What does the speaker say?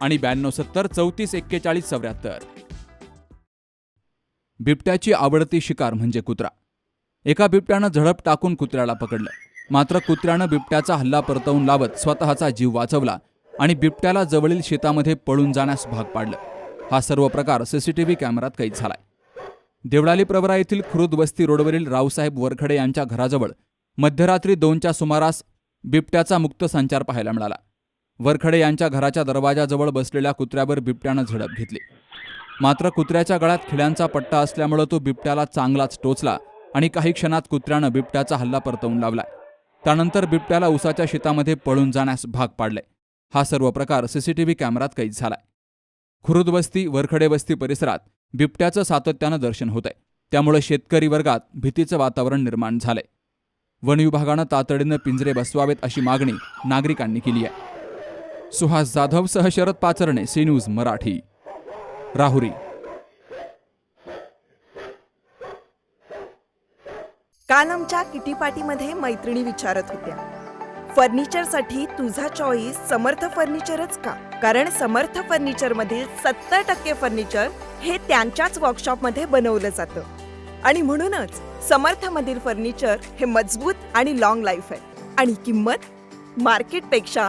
आणि ब्याण्णव सत्तर चौतीस एक्केचाळीस चौऱ्याहत्तर. बिबट्याची आवडती शिकार म्हणजे कुत्रा. एका बिबट्यानं झडप टाकून कुत्र्याला पकडलं. मात्र कुत्र्यानं बिबट्याचा हल्ला परतवून लावत स्वतःचा जीव वाचवला आणि बिबट्याला जवळील शेतामध्ये पळून जाण्यास भाग पाडलं. हा सर्व प्रकार सीसीटीव्ही कॅमेऱ्यात कैद झालाय. देवळाली प्रवरा येथील खुरुद वस्ती रोडवरील रावसाहेब वरखडे यांच्या घराजवळ मध्यरात्री दोनच्या सुमारास बिबट्याचा मुक्त संचार पाहायला मिळाला. वरखडे यांच्या घराच्या दरवाजाजवळ बसलेल्या कुत्र्यावर बिबट्यानं झडप घेतली. मात्र कुत्र्याच्या गळ्यात खिळ्यांचा पट्टा असल्यामुळं तो बिबट्याला चांगलाच टोचला आणि काही क्षणात कुत्र्यानं बिबट्याचा हल्ला परतवून लावला त्यानंतर बिबट्याला उसाच्या शेतामध्ये पळून जाण्यास भाग पाडले हा सर्व प्रकार सीसीटीव्ही कॅमेरात कैद झालाय. खुरुद वस्ती वरखडे वस्ती परिसरात बिबट्याचं सातत्यानं दर्शन होतंय. त्यामुळे शेतकरी वर्गात भीतीचं वातावरण निर्माण झालंय. वन विभागानं तातडीनं पिंजरे बसवावेत अशी मागणी नागरिकांनी केली आहे. सुहास जाधव सह शरद पाचरणे सी न्यूज मराठी. राहुरी. काल आमच्या किटी पार्टीमध्ये मैत्रिणी विचारत होत्या फर्निचरसाठी तुझा चॉईस समर्थ फर्निचरच का? कारण समर्थ फर्निचरमधील सत्तर टक्के फर्निचर हे त्यांच्याच वर्कशॉपमध्ये बनवलं जातं. आणि म्हणूनच समर्थ मधील फर्निचर हे मजबूत आणि लॉंग लाईफ आहे. आणि किंमत मार्केटपेक्षा